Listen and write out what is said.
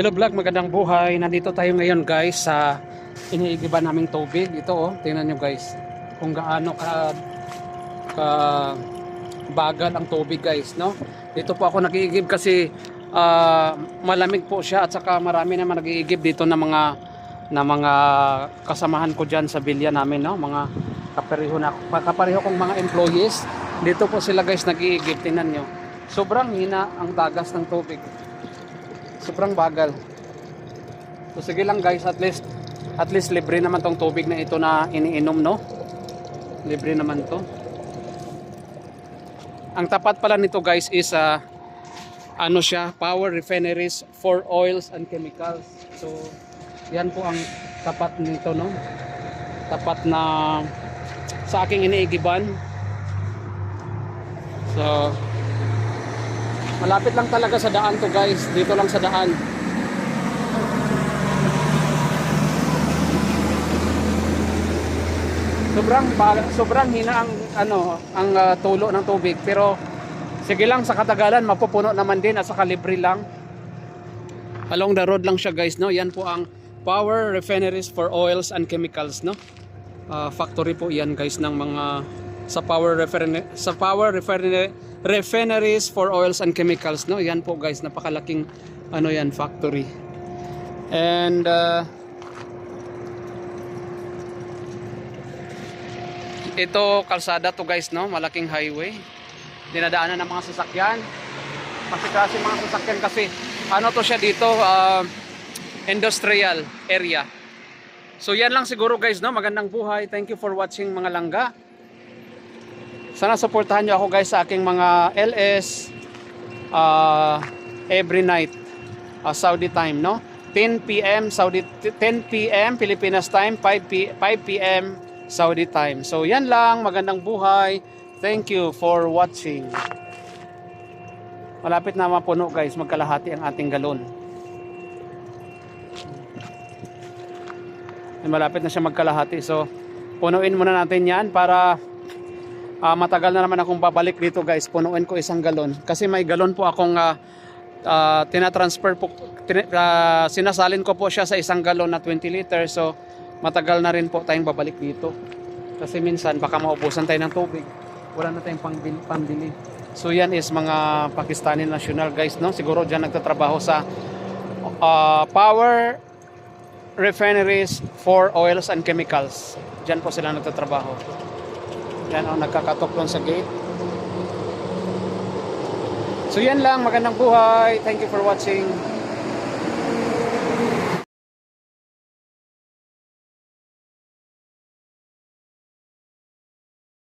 Hello vlog, magandang buhay. Nandito tayo ngayon guys sa iniigiban naming tubig. Ito oh, tingnan nyo guys. Kung gaano ka, ka bagal ang tubig guys, no? Dito po ako nag-iigib kasi ah, malamig po siya at saka marami naman nag-iigib dito na mga na mga kasamahan ko diyan sa bilya namin, no? Mga kapareho na kapareho kong mga employees. Dito po sila guys nag-iigib, tingnan nyo. Sobrang hina ang tagas ng tubig sobrang bagal. So sige lang guys, at least at least libre naman tong tubig na ito na iniinom, no? Libre naman to. Ang tapat pala nito guys is ah, ano siya, power refineries for oils and chemicals. So yan po ang tapat nito, no? Tapat na sa aking iniigiban. So Malapit lang talaga sa daan to guys. Dito lang sa daan. Sobrang sobrang hina ang ano ang ah, tulo ng tubig pero sige lang sa katagalan mapupuno naman din at saka libre lang. Along the road lang siya guys no. Yan po ang Power Refineries for Oils and Chemicals no. Ah, factory po yan guys ng mga sa power refiner sa power refiner refineries for oils and chemicals no? Yan po guys napakalaking ano yan factory. And uh, ito kalsada to guys no? Malaking highway. Dinadaanan ng mga sasakyan. Kasi kasi mga sasakyan kasi ano to siya dito uh, industrial area. So yan lang siguro guys no, magandang buhay. Thank you for watching mga langga. Sana suportahan niyo ako guys sa aking mga LS uh, every night uh, Saudi time no. 10 PM Saudi 10 PM Pilipinas time, 5 P, 5 PM Saudi time. So yan lang, magandang buhay. Thank you for watching. Malapit na mapuno guys, magkalahati ang ating galon. malapit na siya magkalahati so punuin muna natin yan para ah, matagal na naman akong babalik dito guys punuin ko isang galon kasi may galon po akong uh, tinatransfer po tin, ah, sinasalin ko po siya sa isang galon na 20 liters so matagal na rin po tayong babalik dito kasi minsan baka maubusan tayo ng tubig wala na tayong pambili, pambili. so yan is mga Pakistani national guys no siguro dyan nagtatrabaho sa ah, power refineries for oils and chemicals. Diyan po sila nagtatrabaho. Yan ang nagkakatok doon sa gate. So yan lang, magandang buhay. Thank you for watching.